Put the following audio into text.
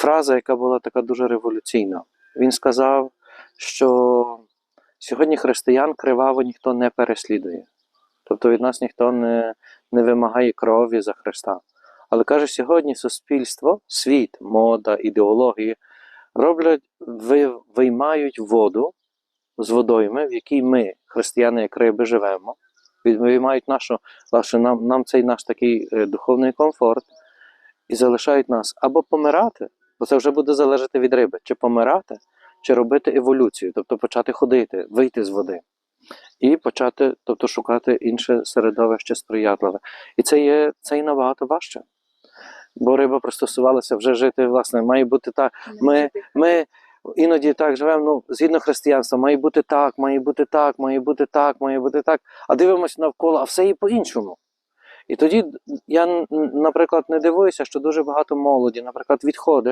фраза, яка була така дуже революційна. Він сказав, що сьогодні християн криваво ніхто не переслідує. Тобто від нас ніхто не, не вимагає крові за Христа. Але каже, сьогодні суспільство, світ, мода, ідеології роблять, ви, виймають воду з водойми, в якій ми, християни, як риби, живемо. Виймають нашу, нам, нам цей наш такий е, духовний комфорт і залишають нас або помирати, бо це вже буде залежати від риби, чи помирати, чи робити еволюцію, тобто почати ходити, вийти з води. І почати, тобто шукати інше середовище сприятливе. І це є це і набагато важче. Бо риба пристосувалася вже жити, власне, має бути так. Ми, ми іноді так живемо, ну, згідно християнства, має бути так, має бути так, має бути так, має бути так. А дивимося навколо, а все є по-іншому. І тоді я, наприклад, не дивуюся, що дуже багато молоді, наприклад, відходить